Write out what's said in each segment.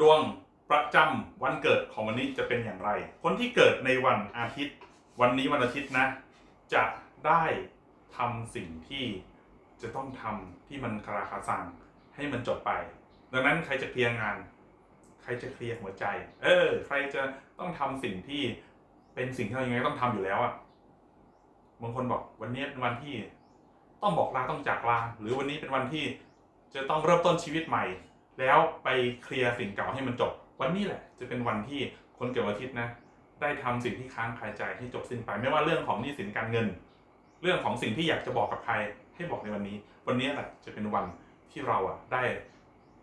ดวงประจำวันเกิดของวันนี้จะเป็นอย่างไร คนที่เกิดในวันอาทิตย์ วันนี้วันอาทิตย์นะ จะได้ทำสิ่งที่จะต้องทำที่มันคาราคาซังให้มันจบไป ดังนั้นใครจะเคลียร์งาน ใครจะเคลียร์หัวใจ เออ ใครจะต้องทำสิ่งที่เป็นสิ่งที่เรายังไงต้องทำอยู่แล้วอะบางคนบอกวันนี้เป็นวันที่ต้องบอกลาต้องจากลาหรือวันนี้เป็นวันที่จะต้องเริ่มต้นชีวิตใหม่ แล้วไปเคลียร์สิ่งเก่าให้มันจบ วันนี้แหละจะเป็นวันที่คนเกิดวันอาทิตย์นะ ได้ทำสิ่งที่ค้างคาใจให้จบสิ้นไป ไม่ว่าเรื่องของหนี้สินการเงิน เรื่องของสิ่งที่อยากจะบอกกับใครให้บอกในวันนี้ วันนี้แหละจะเป็นวันที่เราอะได้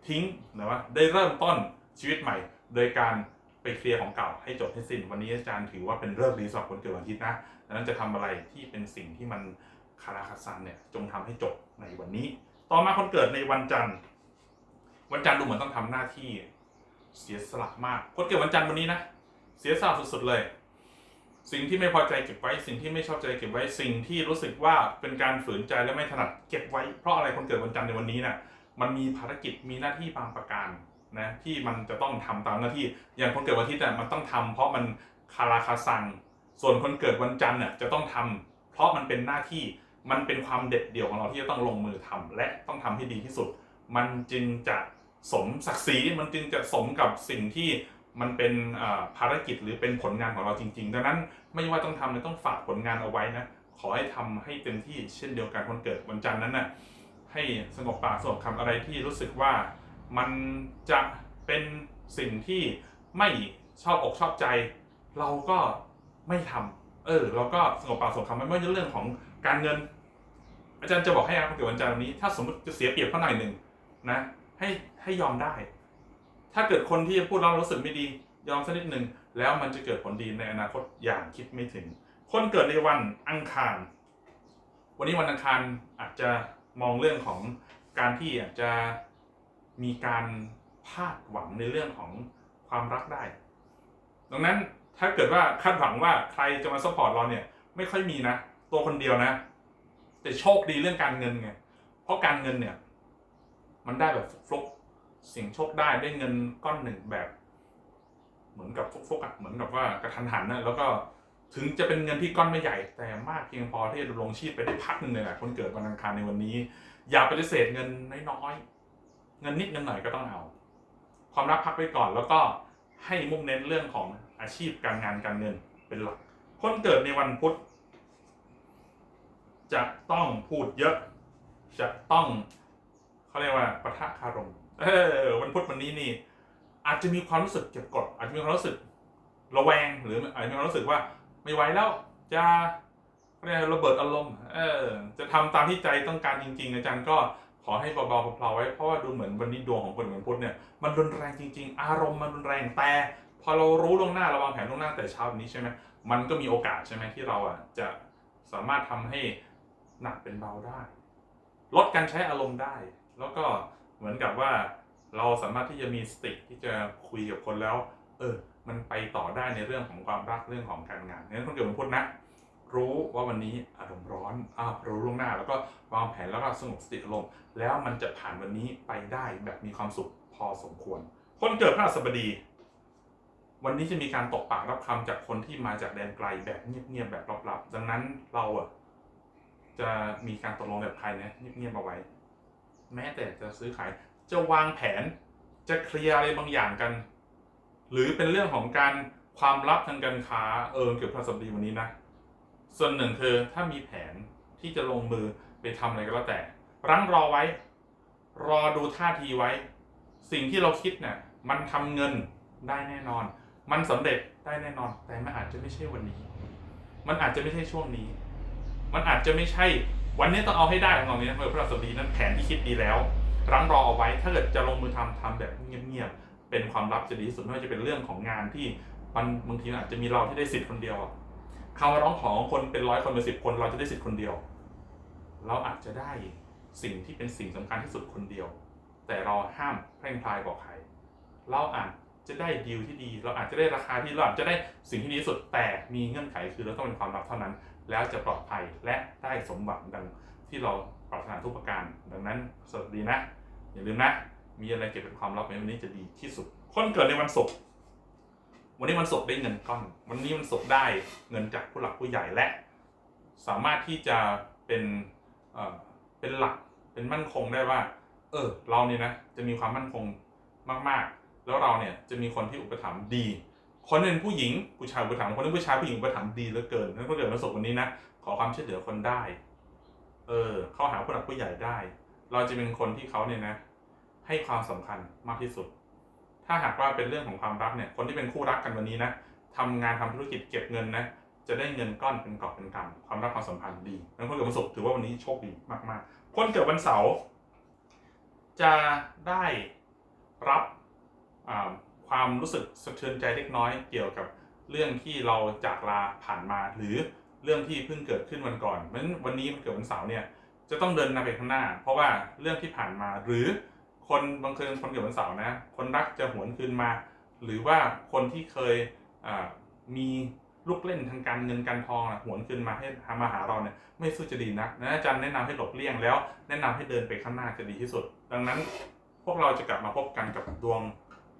ทิ้งนะว่าได้เริ่มต้นชีวิตใหม่ โดยการไปเคลียร์ของเก่าให้จบให้สิ้น วันนี้อาจารย์ถือว่าเป็นเลิกษ์ดีสำหรับคนเกิดวันอาทิตย์นะดังนั้นจะทำอะไรที่เป็นสิ่งที่มันคาราคาซังเนี่ยจงทำให้จบในวันนี้ ต่อมาคนเกิดในวันจันทร์ วันจันทร์ดูเหมือนต้องทำหน้าที่ เสียสละมากคนเกิดวันจันทร์วันนี้นะเสียสละสุดๆเลย สิ่งที่ไม่พอใจเก็บไว้ สิ่งที่ไม่ชอบใจเก็บไว้สิ่งที่รู้สึกว่าเป็นการฝืนใจและไม่ถนัดเก็บไว้ เพราะอะไรคนเกิดวันจันทร์ในวันนี้นะ่ะมันมีภารกิจมีหน้าที่บางประการนะที่มันจะต้องทำตามหน้าที่ อย่างคนเกิดวันอาทิตย์น่มันต้องทำเพราะมันคาราคาซัง ส่วนคนเกิดวันจันทร์น่ะจะต้องทำเพราะมันเป็นหน้าที่มันเป็นความเด็ดเดี่ยวของเราที่จะต้องลงมือทำและต้องทำให้ดีที่สุด มันจึงจะสมศักดิ์ศรีมันจึงจะสมกับสิ่งที่มันเป็นภารกิจหรือเป็นผลงานของเราจริง ๆ ดังนั้นไม่ว่าต้องทำเนี่ยต้องฝากผลงานเอาไว้นะ ขอให้ทำให้เต็มที่เช่นเดียวกันคนเกิดวันจันทร์นั้นน่ะให้สงบปากสงบคำอะไรที่รู้สึกว่ามันจะเป็นสิ่งที่ไม่ชอบอกชอบใจ เราก็ไม่ทำเออ เราก็สงบปากสงบคำไม่ว่าจะเรื่องของการเงิน อาจารย์จะบอกให้นะคนเกิดวันจันทร์นนี้ ถ้าสมมติจะเสียเปรียบเขาหน่อยหนึ่ง นะให้ให้ยอมได้ ถ้าเกิดคนที่พูดแล้วรู้สึกไม่ดี ยอมสักนิดหนึ่งแล้วมันจะเกิดผลดีในอนาคตอย่างคิดไม่ถึง คนเกิดในวันอังคาร วันนี้วันอังคารอาจจะมองเรื่องของการที่อาจจะมีการพลาดหวังในเรื่องของความรักได้ ดังนั้นถ้าเกิดว่าคาดหวังว่าใครจะมาซัพพอร์ตเราเนี่ยไม่ค่อยมีนะ ตัวคนเดียวนะ แต่โชคดีเรื่องการเงินไงเพราะการเงินเนี่ย มันได้แบบฟลุกๆเสียงโชคได้ได้เงินก้อนหนึ่งแบบ เหมือนกับฟลุกๆอะเหมือนกับว่ากระทันหันนะแล้วก็ถึงจะเป็นเงินที่ก้อนไม่ใหญ่ แต่มากเพียงพอที่จะดำรงชีพไปได้พักหนึ่งเลยแหละคนเกิดวันอังคารในวันนี้ อย่าปฏิเสธเงินน้อยๆเงินนิดเงินหน่อยก็ต้องเอา ความรักพักไว้ก่อนแล้วก็ให้มุ่งเน้นเรื่องของอาชีพการงานการเงินเป็นหลัก คนเกิดในวันพุธจะต้องพูดเยอะ จะต้อง เขาเรียกว่าปะทะคารมเออวันพุธวันนี้นี่ อาจจะมีความรู้สึกเก็บกด อาจจะมีความรู้สึกระแวงหรืออาจจะมีความรู้สึกว่าไม่ไหวแล้วจะเรียกอะไรระเบิดอารมณ์เออจะทำตามที่ใจต้องการจริง ๆ อาจารย์ก็ขอให้เบาๆเพลาๆไว้เพราะว่าดูเหมือนวันนี้ดวงของคนวันพุธเนี่ยมันรุนแรงจริง ๆ อารมณ์มันรุนแรงแต่ พอเรารู้ล่วงหน้าเราวางแผนล่วงหน้าแต่เช้าแบบนี้ใช่ไหมมันก็มีโอกาสใช่ไหมที่เราอะจะสามารถทำให้หนักเป็นเบาได้ ลดการใช้อารมณ์ได้ แล้วก็เหมือนกับว่าเราสามารถที่จะมีสติที่จะคุยกับคนแล้ว เออ มันไปต่อได้ในเรื่องของความรักเรื่องของการงานงั้นคนเกิดวันพุธนะ รู้ว่าวันนี้อารมณ์ร้อนอ่ารู้ล่วงหน้า แล้วก็วางแผนแล้วก็สงบสติอารมณ์แล้วมันจะผ่านวันนี้ไปได้แบบมีความสุขพอสมควร คนเกิดพระศัสบดี วันนี้จะมีการตกปากรับคำจากคนที่มาจากแดนไกลแบบเงียบๆแบบลับๆ ดังนั้นเราอะจะมีการตกลงแบบใครนะเงียบๆเอาไว้ แม้แต่จะซื้อขาย จะวางแผนจะเคลียร์อะไรบางอย่างกัน หรือเป็นเรื่องของการความลับทางการค้าเออเกี่ยวกับพระศัสบดีวันนี้นะ ส่วนหนึ่งคือถ้ามีแผนที่จะลงมือไปทำอะไรก็แล้วแต่รั้งรอไว้ รอดูท่าทีไว้ สิ่งที่เราคิดเนี่ยมันทำเงินได้แน่นอน มันสำเร็จได้แน่นอน แต่มันอาจจะไม่ใช่วันนี้ มันอาจจะไม่ใช่ช่วงนี้ มันอาจจะไม่ใช่ วันนี้ต้องเอาให้ได้ของเราเนี่ยเมื่อพระราชบดีนั้นแผนที่คิดดีแล้วรั้งรอเอาไว้ถ้าเกิดจะลงมือทำทำแบบเงียบๆเป็นความลับจะดีที่สุดไม่ว่าจะเป็นเรื่องของงานที่มันบางทีอาจจะมีเราที่ได้สิทธิ์คนเดียวคำร้องของคนเป็นร้อยคนเป็นสิบคนเราจะได้สิทธิ์คนเดียว เราอาจจะได้สิ่งที่เป็นสิ่งสำคัญที่สุดคนเดียว แต่เราห้ามแพร่งพลายบอกใคร เราอาจจะได้ดีลที่ดี เราอาจจะได้ราคาที่เราอาจจะได้สิ่งที่ดีที่สุดแต่มีเงื่อนไขคือเราต้องเป็นความลับเท่านั้น แล้วจะปลอดภัยและได้สมหวังดังที่เราปรารถนาทุกประการ ดังนั้นสวัสดีนะ อย่าลืมนะ มีอะไรเก็บเป็นความลับไหมวันนี้จะดีที่สุด คนเกิดในวันศุกร์วันนี้วันศุกร์ได้เงินก้อน วันนี้วันศุกร์ได้เงินจากผู้หลักผู้ใหญ่และ สามารถที่จะเป็นเอ่อเป็นหลักเป็นมั่นคงได้ว่า เออ เราเนี่ยนะจะมีความมั่นคงมาก ๆ แล้วเราเนี่ยจะมีคนที่อุปถัมภ์ดี คนเป็นผู้หญิงผู้ชายอุปถัมภ์คนเป็นผู้ชายผู้หญิงอุปถัมภ์ดีเหลือเกินนั้นก็เกิดวันศุกร์วันนี้นะขอความช่วยเหลือคนได้ เออ เข้าหาผู้หลักผู้ใหญ่ได้ เราจะเป็นคนที่เขาเนี่ยนะ ให้ความสำคัญมากที่สุด ถ้าหากว่าเป็นเรื่องของความรักเนี่ย คนที่เป็นคู่รักกันวันนี้นะทำงานทำธุรกิจเก็บเงินนะ จะได้เงินก้อนเป็นกอบเป็นกำความรักความสัมพันธ์ดีนั้นคนเกิดวันศุกร์ถือว่าวันนี้โชคดีมากๆ คนเกิดวันเสาร์จะได้รับอ่า ความรู้สึกสะเทือนใจเล็กน้อยเกี่ยวกับเรื่องที่เราจากลาผ่านมา หรือเรื่องที่เพิ่งเกิดขึ้นวันก่อนเพราะฉะนั้นวันนี้มันเกิดวันเสาร์เนี่ยจะต้องเดินนาไปข้างหน้า เพราะว่าเรื่องที่ผ่านมาหรือคนบางคนคนเกิดวันเสาร์นะ คนรักจะหวนคืนมา หรือว่าคนที่เคยมีลูกเล่นทางการเงินการทองนะหวนคืนมาให้มาหาเราเนี่ยไม่สู้จะดีนักนะอาจารย์แนะนำให้หลบเลี่ยงแล้ว แนะนำให้เดินไปข้างหน้าจะดีที่สุด ดังนั้นพวกเราจะกลับมาพบกันกับดวง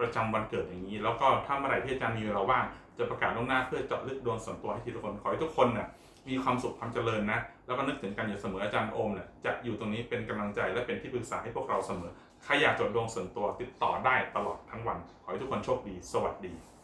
ประจำวันเกิดอย่างนี้ แล้วก็ถ้าเมื่อไหร่ที่อาจารย์มีเวลาว่างจะประกาศล่วงหน้าเพื่อเจาะลึกดวงส่วนตัวให้ทีละคนขอให้ทุกคนนะ่ะมีความสุขความเจริญนะ แล้วก็นึกถึงกันอยู่เสมออาจารย์โอมเนี่ยจะอยู่ตรงนี้เป็นกำลังใจและเป็นที่ปรึกษาให้พวกเราเสมอใครอยากจดดวงส่วนตัวติดต่อได้ตลอดทั้งวัน ขอให้ทุกคนโชคดี สวัสดี